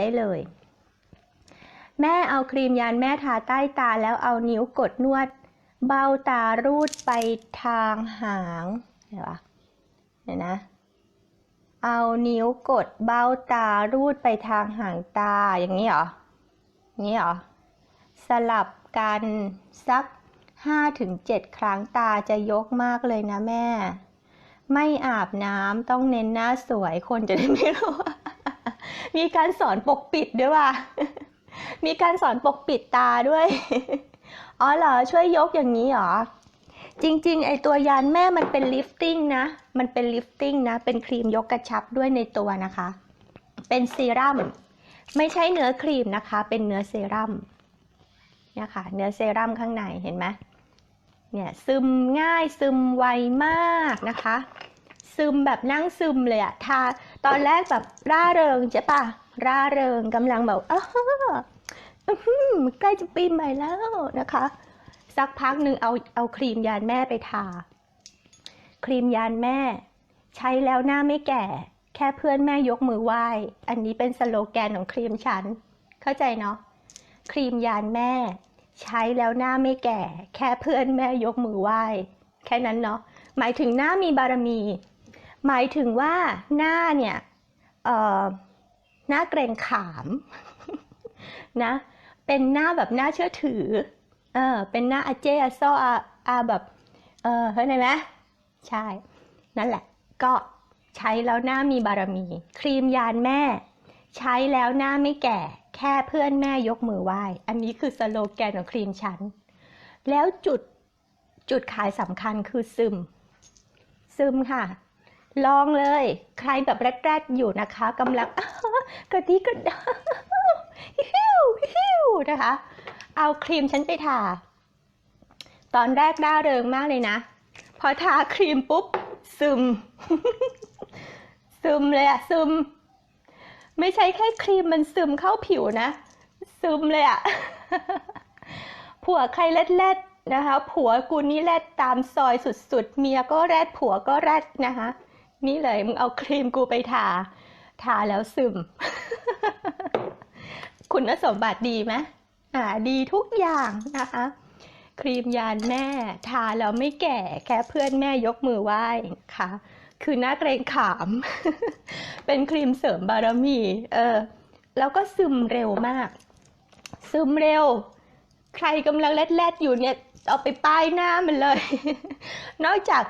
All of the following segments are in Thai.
ได้เลย แม่เอาครีมยานแม่ทาใต้ตาแล้วเอานิ้วกดนวด เบ้าตารูดไปทางหางเห็นปะเห็นนะ เอานิ้วกดเบ้าตารูดไปทางหางตาอย่างนี้เหรออย่างนี้เหรอสลับกันสัก5-7 ครั้งตาจะยกมากเลยนะแม่ ไม่อาบน้ำต้องเน้นหน้าสวยคนจะได้ไม่รู้ มีการสอนปกปิดด้วยว่ะ มีการสอนปกปิดตาด้วย อ๋อเหรอ ช่วยยกอย่างนี้เหรอ จริง ๆ ไอตัวยานแม่มันเป็นลิฟติ้งนะ มันเป็นลิฟติ้งนะ เป็นครีมยกกระชับด้วยในตัวนะคะ เป็นเซรั่ม ไม่ใช่เนื้อครีมนะคะ เป็นเนื้อเซรั่มเนี่ยค่ะ เนื้อเซรั่มข้างใน เห็นไหมเนี่ยซึมง่ายซึมไวมากนะคะ ซึมแบบนั่งซึมเลยอะทา ตอนแรกแบบร่าเริงใช่ปะร่าเริงกำลังแบบอ้าวอื้อหือใกล้จะปีใหม่แล้วนะคะ สักพักหนึ่งเอาเอาครีมยานแม่ไปทา ครีมยานแม่ ใช้แล้วหน้าไม่แก่ แค่เพื่อนแม่ยกมือไหว้ อันนี้เป็นสโลแกนของครีมฉัน เข้าใจเนาะครีมยานแม่ ใช้แล้วหน้าไม่แก่ แค่เพื่อนแม่ยกมือไหว้ แค่นั้นเนาะหมายถึงหน้ามีบารมี หมายถึงว่าหน้าเนี่ยหน้าเกรงขามนะเป็นหน้าแบบหน่าเชื่อถือเออเป็นหน้าอาเจอาซออาอาแบบเออเข้าใจไหมใช่ นั่นแหละ ก็ใช้แล้วหน้ามีบารมี ครีมยานแม่ ใช้แล้วหน้าไม่แก่ แค่เพื่อนแม่ยกมือไหว้ อันนี้คือสโลแกนของครีมฉัน แล้วจุดจุดขายสำคัญคือซึม ซึมค่ะ ลองเลย ใครแบบแรดๆอยู่นะคะกำลังกระดิกระดาฮิวฮิวนะคะ เอาครีมฉันไปทา ตอนแรกร่าเริงมากเลยนะ พอทาครีมปุ๊บ ซึม ซึมเลยอะซึม ไม่ใช่แค่ครีมมันซึมเข้าผิวนะ ซึมเลยอะผัวใครแรดๆนะคะ ผัวกูนี่แรดตามซอยสุดๆ เมียก็แรดผัวก็แรดนะคะ นี่เลยมึงเอาครีมกูไปทา ทาแล้วซึม คุณสมบัติดีไหมอ่า ดีทุกอย่างนะคะ ครีมยานแม่ ทาแล้วไม่แก่แค่เพื่อนแม่ยกมือไหว้นะคะคือหน้าเกรงขาม เป็นครีมเสริมบารมี เออ แล้วก็ซึมเร็วมาก ซึมเร็ว ใครกำลังแรดๆอยู่เนี่ย เอาไปป้ายหน้ามันเลย นอกจาก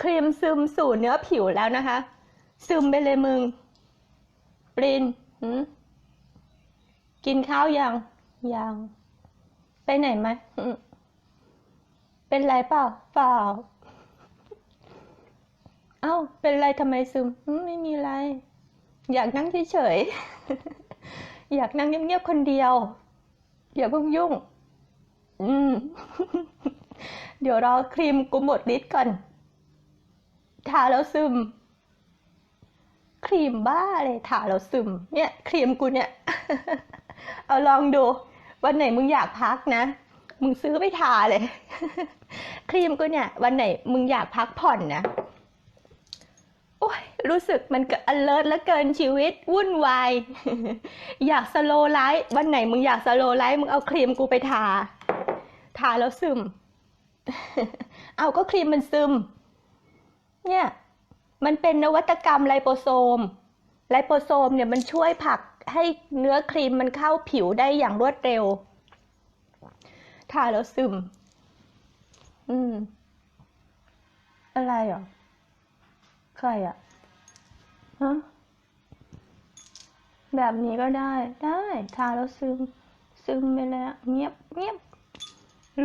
ครีมซึมสู่เนื้อผิวแล้วนะคะ ซึมไปเลยมึงปรินกินข้าวยัง ยัง ไปไหนไหม เป็นไรเปล่า เปล่า เอ้า เป็นไรทำไมซึมมไม่มีไร อยากนั่งเฉยๆ อยากนั่งเงียบๆคนเดียว อย่าเพิ่งยุ่ง อืม เดี๋ยวรอครีมกูหมดฤทธิ์ก่อน ทาแล้วซึม ครีมบ้าเลยทาแล้วซึม เนี่ย ครีมกูเนี่ย เอาลองดู วันไหนมึงอยากพักนะ มึงซื้อไปทาเลย ครีมกูเนี่ย วันไหนมึงอยากพักผ่อนนะ โอ้ย รู้สึกมันก็ alert แล้วเกินชีวิต วุ่นวาย อยากสโลไลฟ์วันไหนมึงอยากสโลไลฟ์มึงเอาครีมกูไปทา ทาแล้วซึม เอาก็ครีมมันซึม เนี่ย มันเป็นนวัตกรรมไลโปโซม ไลโปโซมเนี่ยมันช่วยผลักให้เนื้อครีมมันเข้าผิวได้อย่างรวดเร็ว ทาแล้วซึม อืม อะไรเหรอ ใครอะฮะแบบนี้ก็ได้ ได้ ทาแล้วซึม ซึมไปแล้วเงียบ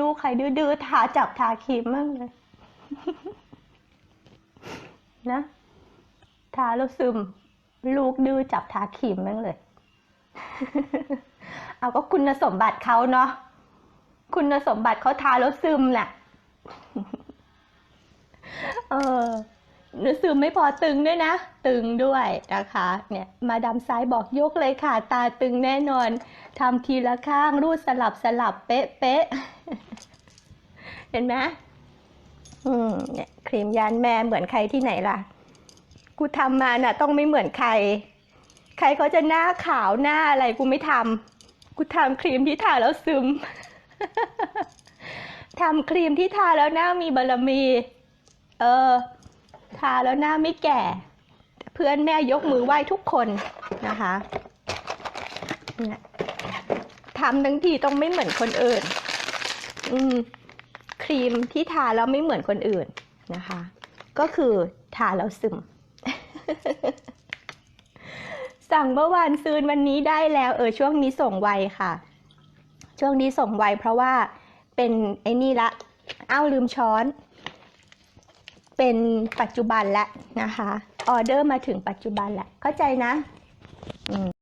ลูกใครดื้อๆทาจับทาครีมมากเลยนะ ทาแล้วซึม ลูกดื้อจับทาครีมแม่งเลย เอาก็คุณสมบัติเขาเนาะคุณสมบัติเขาทาแล้วซึมน่ะ เออเนื้อซึมไม่พอตึงด้วยนะ ตึงด้วยนะคะ เนี่ย มาดามซ้ายบอกยกเลยค่ะ ตาตึงแน่นอนทำทีละข้างรูดสลับสลับเป๊ะเป๊ะ เห็นไหมอืมเนี่ยครีมยานแม่เหมือนใครที่ไหนล่ะ กูทำมาน่ะ ต้องไม่เหมือนใคร ใครเขาจะหน้าขาวหน้าอะไรกูไม่ทำกูทำครีมที่ทาแล้วซึมทำครีมที่ทาแล้วหน้ามีบารมี เออ ทาแล้วหน้าไม่แก่ เพื่อนแม่ยกมือไหว้ทุกคนนะคะเนี่ยทำทั้งทีต้องไม่เหมือนคนอื่น ครีมที่ทาแล้วไม่เหมือนคนอื่นนะคะ ก็คือทาแล้วซึม สั่งเมื่อวานซื้อวันนี้ได้แล้ว เออช่วงนี้ส่งไวค่ะ ช่วงนี้ส่งไวเพราะว่าเป็นไอ้นี่ละอ้าวลืมช้อน เป็นปัจจุบันแล้วนะคะ ออเดอร์มาถึงปัจจุบันแล้วเข้าใจนะ